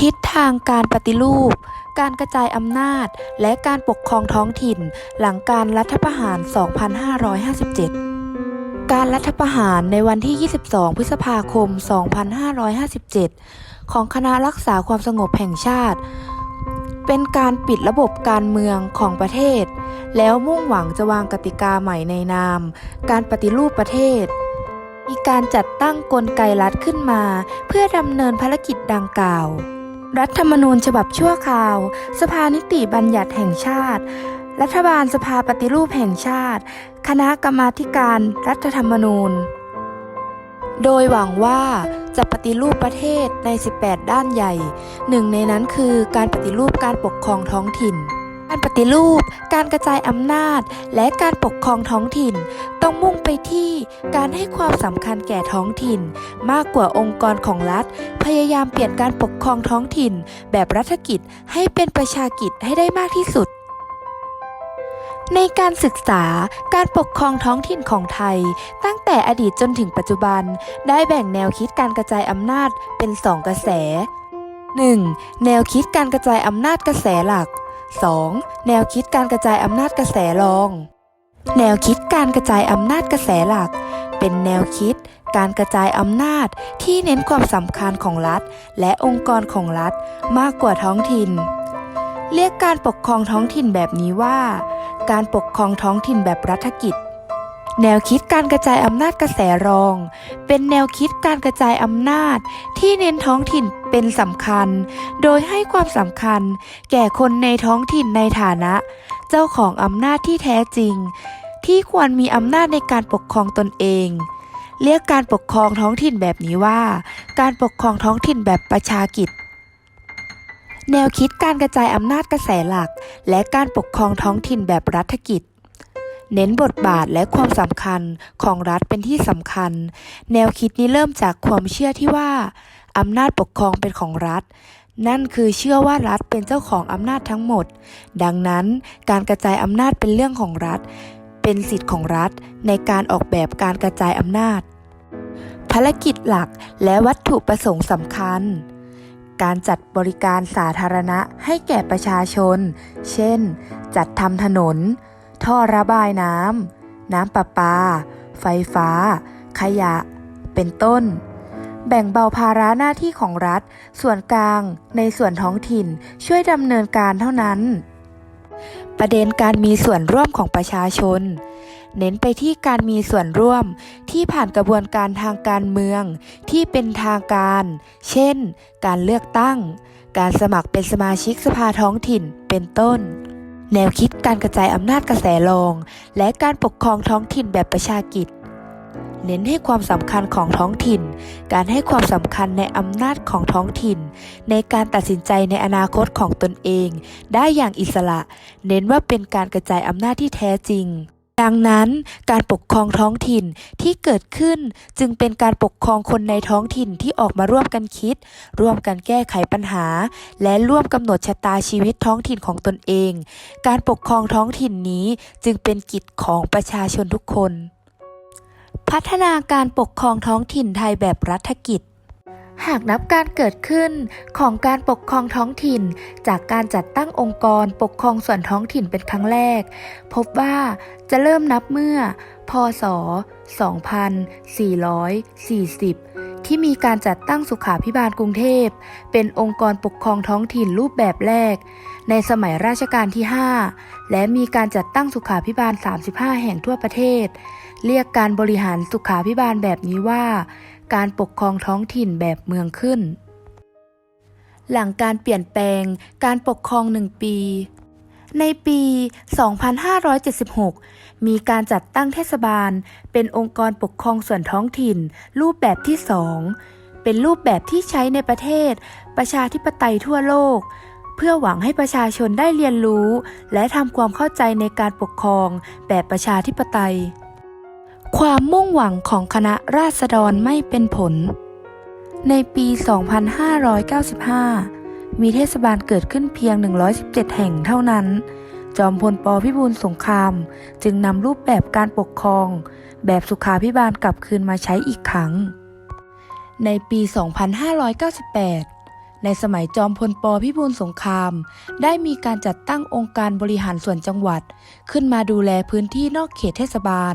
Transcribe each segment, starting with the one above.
ทิศทางการปฏิรูป การกระจายอำนาจ และการปกครองท้องถิ่น หลังการรัฐประหาร 2557 การรัฐประหารในวันที่ 22 พฤษภาคม 2557 ของคณะรักษาความสงบแห่งชาติ เป็นการปิดระบบการเมืองของประเทศ แล้วมุ่งหวังจะวางกติกาใหม่ในนาม การปฏิรูปประเทศมีการจัดตั้งกลไกรัฐขึ้นมา เพื่อดำเนินภารกิจดังกล่าว รัฐธรรมนูญฉบับชั่วคราว สภานิติบัญญัติแห่งชาติ รัฐบาลสภาปฏิรูปแห่งชาติ คณะกรรมาการรัฐธรรมนูญ โดยหวังว่าจะปฏิรูปประเทศใน 18 ด้านใหญ่ หนึ่งในนั้นคือการปฏิรูปการปกครองท้องถิ่น การปฏิรูป การกระจายอำนาจ และการปกครองท้องถิ่น ต้องมุ่งไปที่การให้ความสำคัญแก่ท้องถิ่น มากกว่าองค์กรของรัฐ พยายามเปลี่ยนการปกครองท้องถิ่น แบบรัฐกิจให้เป็นประชากิจให้ได้มากที่สุดในการศึกษาการปกครองท้องถิ่นของไทย ตั้งแต่อดีตจนถึงปัจจุบัน ได้แบ่งแนวคิดการกระจายอำนาจเป็นสองกระแส 1. แนวคิดการกระจายอำนาจกระแสหลัก 2. แนวคิดการกระจายอำนาจกระแสรอง แนวคิดการกระจายอำนาจกระแสหลัก เป็นแนวคิดการกระจายอำนาจที่เน้นความสำคัญของรัฐ และองค์กรของรัฐมากกว่าท้องถิ่น เรียกการปกครองท้องถิ่นแบบนี้ว่า การปกครองท้องถิ่นแบบรัฐกิจ แนวคิดการกระจายอำนาจกระแสรอง เป็นแนวคิดการกระจายอำนาจที่เน้นท้องถิ่นเป็นสำคัญ โดยให้ความสำคัญ แก่คนในท้องถิ่นในฐานะ เจ้าของอำนาจที่แท้จริง ที่ควรมีอำนาจในการปกครองตนเอง เรียกการปกครองท้องถิ่นแบบนี้ว่า การปกครองท้องถิ่นแบบประชากิจแนวคิดการกระจายอำนาจกระแสหลัก และการปกครองท้องถิ่นแบบรัฐกิจ เน้นบทบาทและความสำคัญของรัฐเป็นที่สำคัญ แนวคิดนี้เริ่มจากความเชื่อที่ว่าอำนาจปกครองเป็นของรัฐ นั่นคือเชื่อว่ารัฐเป็นเจ้าของอำนาจทั้งหมด ดังนั้นการกระจายอำนาจเป็นเรื่องของรัฐ เป็นสิทธิ์ของรัฐในการออกแบบการกระจายอำนาจ ภารกิจหลักและวัตถุประสงค์สำคัญการจัดบริการสาธารณะให้แก่ประชาชน เช่น จัดทำถนน ท่อระบายน้ำ น้ำประปา ไฟฟ้า ขยะ เป็นต้น แบ่งเบาภาระหน้าที่ของรัฐ ส่วนกลาง ในส่วนท้องถิ่นช่วยดำเนินการเท่านั้น ประเด็นการมีส่วนร่วมของประชาชน เน้นไปที่การมีส่วนร่วมที่ผ่านกระบวนการทางการเมือง ที่เป็นทางการ เช่น การเลือกตั้ง การสมัครเป็นสมาชิกสภาท้องถิ่น เป็นต้น แนวคิดการกระจายอำนาจกระแสรอง และการปกครองท้องถิ่นแบบประชากิจ เน้นให้ความสำคัญของท้องถิ่น การให้ความสำคัญในอำนาจของท้องถิ่น ในการตัดสินใจในอนาคตของตนเอง ได้อย่างอิสระ เน้นว่าเป็นการกระจายอำนาจที่แท้จริง ดังนั้นการปกครองท้องถิ่นที่เกิดขึ้นจึงเป็นการปกครองคนในท้องถิ่นที่ออกมาร่วมกันคิด ร่วมกันแก้ไขปัญหา และร่วมกำหนดชะตาชีวิตท้องถิ่นของตนเอง การปกครองท้องถิ่นนี้จึงเป็นกิจของประชาชนทุกคน พัฒนาการปกครองท้องถิ่นไทยแบบรัฐกิจ หากนับการเกิดขึ้นของการปกครองท้องถิ่น จากการจัดตั้งองค์กรปกครองส่วนท้องถิ่นเป็นครั้งแรก พบว่าจะเริ่มนับเมื่อ พศ 2440 ที่มีการจัดตั้งสุขาพิบาลกรุงเทพ เป็นองค์กรปกครองท้องถิ่นรูปแบบแรก ในสมัยราชการที่ 5 และมีการจัดตั้งสุขาพิบาล 35 แห่งทั่วประเทศ เรียกการบริหารสุขาพิบาลแบบนี้ว่า การปกครองท้องถิ่นแบบเมืองขึ้น หลังการเปลี่ยนแปลงการปกครองหนึ่งปี ในปี 2576 มีการจัดตั้งเทศบาล เป็นองค์กรปกครองส่วนท้องถิ่น รูปแบบที่2เป็นรูปแบบที่ใช้ในประเทศ ประชาธิปไตยทั่วโลก เพื่อหวังให้ประชาชนได้เรียนรู้ และทำความเข้าใจในการปกครองแบบประชาธิปไตย ความมุ่งหวังของคณะราษฎรไม่เป็นผล ในปี 2595 มีเทศบาลเกิดขึ้นเพียง 117 แห่งเท่านั้น จอมพลปพิบูลสงคราม จึงนำรูปแบบการปกครอง แบบสุขาพิบาลกลับคืนมาใช้อีกครั้ง ในปี 2598 ในสมัยจอมพลปพิบูลสงคราม ได้มีการจัดตั้งองค์การบริหารส่วนจังหวัด ขึ้นมาดูแลพื้นที่นอกเขตเทศบาล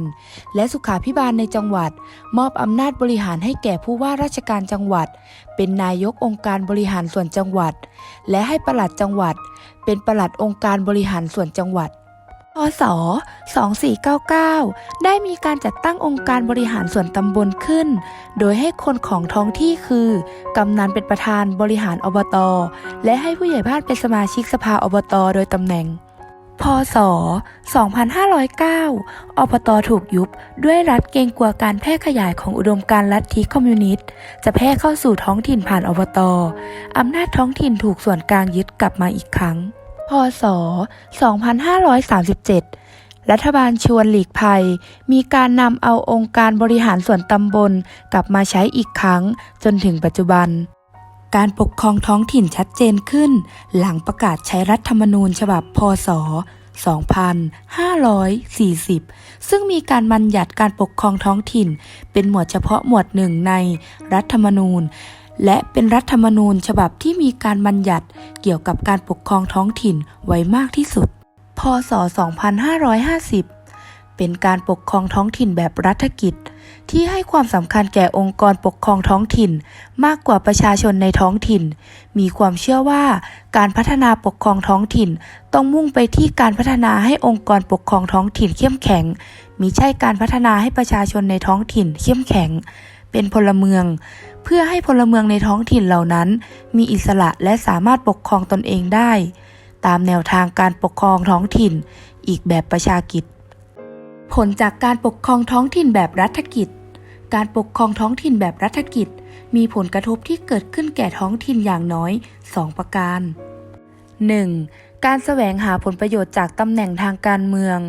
และสุขาพิบาลในจังหวัด มอบอำนาจบริหารให้แก่ผู้ว่าราชการจังหวัด เป็นนายกองค์การบริหารส่วนจังหวัด และให้ปลัดจังหวัด เป็นปลัดองค์การบริหารส่วนจังหวัด พศ 2499 ได้มีการจัดตั้งองค์การบริหารส่วนตำบลขึ้น โดยให้คนของท้องที่คือ กำนันเป็นประธานบริหารอบต และให้ผู้ใหญ่บ้านเป็นสมาชิกสภาอบต โดยตำแหน่ง พศ 2509 อบตถูกยุบด้วยรัฐเกรงกลัวการแพร่ขยายของอุดมการณ์ลัทธิคอมมิวนิสต์ จะแพร่เข้าสู่ท้องถิ่นผ่านอบต อำนาจท้องถิ่นถูกส่วนกลางยึดกลับมาอีกครั้ง พศ 2537 รัฐบาลชวนหลีกภัย มีการนำเอาองค์การบริหารส่วนตำบลกลับมาใช้อีกครั้งจนถึงปัจจุบัน การปกครองท้องถิ่นชัดเจนขึ้น หลังประกาศใช้รัฐธรรมนูญฉบับ พศ 2540 ซึ่งมีการบัญญัติการปกครองท้องถิ่น เป็นหมวดเฉพาะหมวดหนึ่งในรัฐธรรมนูญ และเป็นรัฐธรรมนูญฉบับที่มีการบัญญัติเกี่ยวกับการปกครองท้องถิ่นไว้มากที่สุด พศ 2550 เป็นการปกครองท้องถิ่นแบบรัฐกิจ ที่ให้ความสำคัญแก่องค์กรปกครองท้องถิ่น มากกว่าประชาชนในท้องถิ่น มีความเชื่อว่าการพัฒนาปกครองท้องถิ่น ต้องมุ่งไปที่การพัฒนาให้องค์กรปกครองท้องถิ่นเข้มแข็ง มิใช่การพัฒนาให้ประชาชนในท้องถิ่นเข้มแข็ง เป็นพลเมือง เพื่อให้พลเมืองในท้องถิ่นเหล่านั้น มีอิสระและสามารถปกครองตนเองได้ ตามแนวทางการปกครองท้องถิ่น อีกแบบประชากิจ ผลจากการปกครองท้องถิ่นแบบรัฐกิจ การปกครองท้องถิ่นแบบรัฐกิจ มีผลกระทบที่เกิดขึ้นแก่ท้องถิ่นอย่างน้อย 2 ประการ 1. การแสวงหาผลประโยชน์จากตำแหน่งทางการเมือง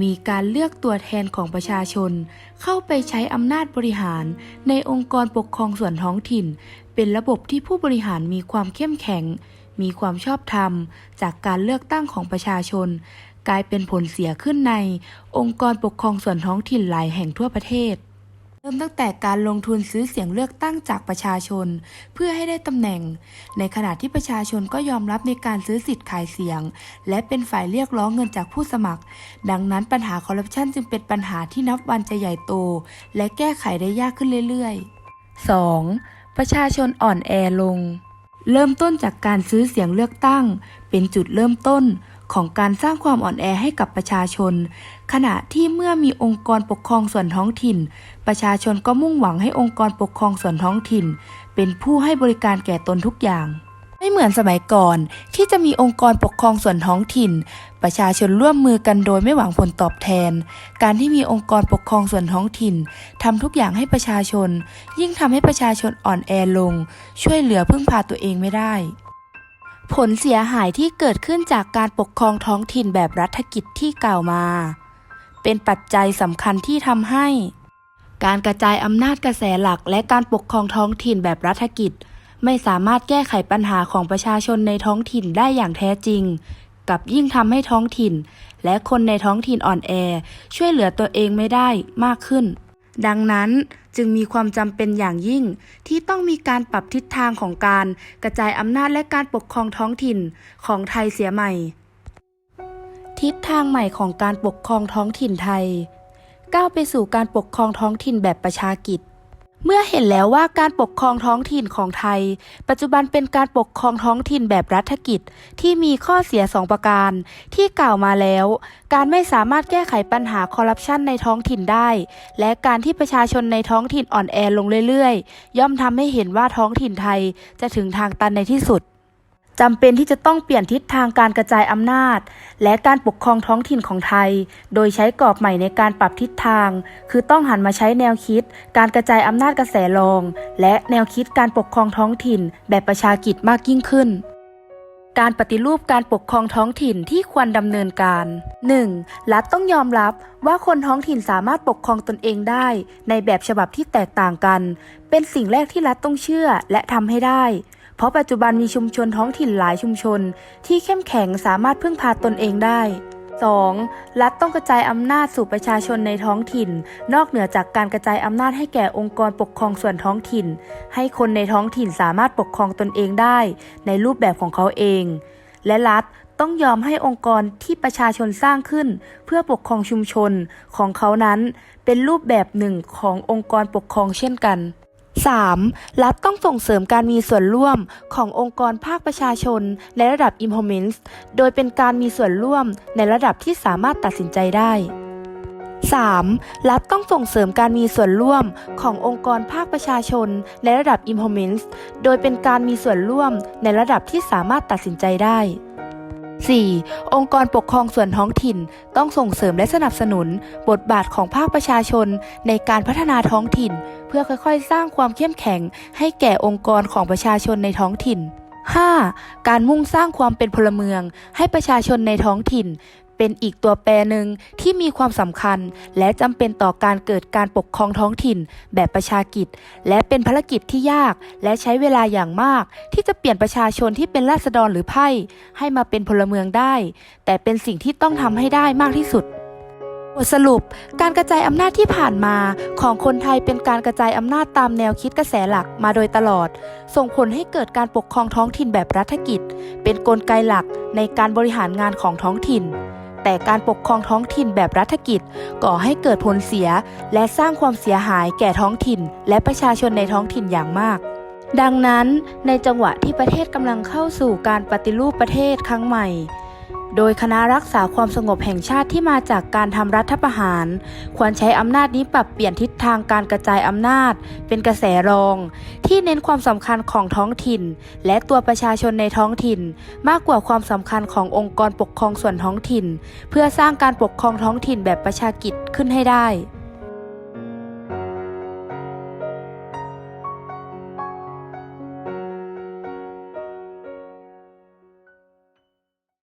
มีการเลือกตัวแทนของประชาชน เข้าไปใช้อำนาจบริหาร ในองค์กรปกครองส่วนท้องถิ่น เป็นระบบที่ผู้บริหารมีความเข้มแข็ง มีความชอบธรรม จากการเลือกตั้งของประชาชน กลายเป็นผลเสียขึ้นในองค์กรปกครองส่วนท้องถิ่นหลายแห่งทั่วประเทศ เริ่มตั้งแต่การลงทุนซื้อเสียงเลือกตั้งจากประชาชน เพื่อให้ได้ตำแหน่ง ในขณะที่ประชาชนก็ยอมรับในการซื้อสิทธิ์ขายเสียง และเป็นฝ่ายเรียกร้องเงินจากผู้สมัคร ดังนั้นปัญหาคอร์รัปชันจึงเป็นปัญหาที่นับวันจะใหญ่โต และแก้ไขได้ยากขึ้นเรื่อยๆ 2. ประชาชนอ่อนแอลง เริ่มต้นจากการซื้อเสียงเลือกตั้ง เป็นจุดเริ่มต้น ของการสร้างความอ่อนแอให้กับประชาชน ขณะที่เมื่อมีองค์กรปกครองส่วนท้องถิ่น ประชาชนก็มุ่งหวังให้องค์กรปกครองส่วนท้องถิ่น เป็นผู้ให้บริการแก่ตนทุกอย่างไม่เหมือนสมัยก่อนที่จะมีองค์กรปกครองส่วนท้องถิ่น ประชาชนร่วมมือกันโดยไม่หวังผลตอบแทน การที่มีองค์กรปกครองส่วนท้องถิ่นทำทุกอย่างให้ประชาชน ยิ่งทำให้ประชาชนอ่อนแอลง ช่วยเหลือพึ่งพาตัวเองไม่ได้ ผลเสียหายที่เกิดขึ้นจากการปกครองท้องถิ่นแบบรัฐกิจที่กล่าวมา เป็นปัจจัยสำคัญที่ทำให้ การกระจายอำนาจกระแสหลักและการปกครองท้องถิ่นแบบรัฐกิจ ไม่สามารถแก้ไขปัญหาของประชาชนในท้องถิ่นได้อย่างแท้จริง กับยิ่งทำให้ท้องถิ่น และคนในท้องถิ่นอ่อนแอ ช่วยเหลือตัวเองไม่ได้มากขึ้น ดังนั้นจึงมีความจำเป็นอย่างยิ่ง ที่ต้องมีการปรับทิศทางของการกระจายอำนาจและการปกครองท้องถิ่นของไทยเสียใหม่ ทิศทางใหม่ของการปกครองท้องถิ่นไทย ก้าวไปสู่การปกครองท้องถิ่นแบบประชากิจ เมื่อเห็นแล้วว่าการปกครองท้องถิ่นของไทย ปัจจุบันเป็นการปกครองท้องถิ่นแบบรัฐกิจ ที่มีข้อเสียสองประการ ที่กล่าวมาแล้ว การไม่สามารถแก้ไขปัญหาคอร์รัปชันในท้องถิ่นได้ และการที่ประชาชนในท้องถิ่นอ่อนแอลงเรื่อยๆ ย่อมทำให้เห็นว่าท้องถิ่นไทยจะถึงทางตันในที่สุด จำเป็นที่จะต้องเปลี่ยนทิศทางการกระจายอำนาจ และการปกครองท้องถิ่นของไทย โดยใช้กรอบใหม่ในการปรับทิศทาง คือต้องหันมาใช้แนวคิด การกระจายอำนาจกระแสรอง และแนวคิดการปกครองท้องถิ่น แบบประชากิจมากยิ่งขึ้นการปฏิรูปการปกครองท้องถิ่นที่ควรดำเนินการ 1. รัฐต้องยอมรับว่าคนท้องถิ่นสามารถปกครองตนเองได้ ในแบบฉบับที่แตกต่างกัน เป็นสิ่งแรกที่รัฐต้องเชื่อและทำให้ได้ เพราะปัจจุบันมีชุมชนท้องถิ่นหลายชุมชน ที่เข้มแข็งสามารถพึ่งพาตนเองได้ 2. รัฐต้องกระจายอำนาจสู่ประชาชนในท้องถิ่น นอกเหนือจากการกระจายอำนาจให้แก่องค์กรปกครองส่วนท้องถิ่น ให้คนในท้องถิ่นสามารถปกครองตนเองได้ ในรูปแบบของเขาเอง และรัฐต้องยอมให้องค์กรที่ประชาชนสร้างขึ้น เพื่อปกครองชุมชนของเขานั้น เป็นรูปแบบหนึ่งขององค์กรปกครองเช่นกัน 3. รัฐต้องส่งเสริมการมีส่วนร่วมขององค์กรภาคประชาชนในระดับ i m p l e m e n t โดยเป็นการมีส่วนร่วมในระดับที่สามารถตัดสินใจได้ 3. รัฐต้องส่งเสริมการมีส่วนร่วมขององค์กรภาคประชาชนในระดับ i m p l e m e n t โดยเป็นการมีส่วนร่วมในระดับที่สามารถตัดสินใจได้ 4. องค์กรปกครองส่วนท้องถิ่น ต้องส่งเสริมและสนับสนุน บทบาทของภาคประชาชน ในการพัฒนาท้องถิ่น เพื่อค่อยๆ สร้างความเข้มแข็ง ให้แก่องค์กรของประชาชนในท้องถิ่น 5. การมุ่งสร้างความเป็นพลเมือง ให้ประชาชนในท้องถิ่น เป็นอีกตัวแปรหนึ่งที่มีความสำคัญ และจำเป็นต่อการเกิดการปกครองท้องถิ่น แบบประชากิจ และเป็นภารกิจที่ยาก และใช้เวลาอย่างมาก ที่จะเปลี่ยนประชาชนที่เป็นราษฎรหรือไพ่ให้มาเป็นพลเมืองได้ แต่เป็นสิ่งที่ต้องทำให้ได้มากที่สุดบทสรุป การกระจายอำนาจที่ผ่านมาของคนไทยเป็นการกระจายอำนาจตามแนวคิดกระแสหลักมาโดยตลอด ส่งผลให้เกิดการปกครองท้องถิ่นแบบรัฐกิจ เป็นนกลไกหลักในการบริหารงานของท้องถิ่น แต่การปกครองท้องถิ่นแบบรัฐกิจ ก่อให้เกิดผลเสีย และสร้างความเสียหายแก่ท้องถิ่น และประชาชนในท้องถิ่นอย่างมากดังนั้นในจังหวะที่ประเทศกำลังเข้าสู่การปฏิรูปประเทศครั้งใหม่ โดยคณะรักษาความสงบแห่งชาติที่มาจากการทำรัฐประหาร ควรใช้อำนาจนี้ปรับเปลี่ยนทิศทางการกระจายอำนาจ เป็นกระแสรอง ที่เน้นความสำคัญของท้องถิ่น และตัวประชาชนในท้องถิ่น มากกว่าความสำคัญขององค์กรปกครองส่วนท้องถิ่น เพื่อสร้างการปกครองท้องถิ่นแบบประชากิจขึ้นให้ได้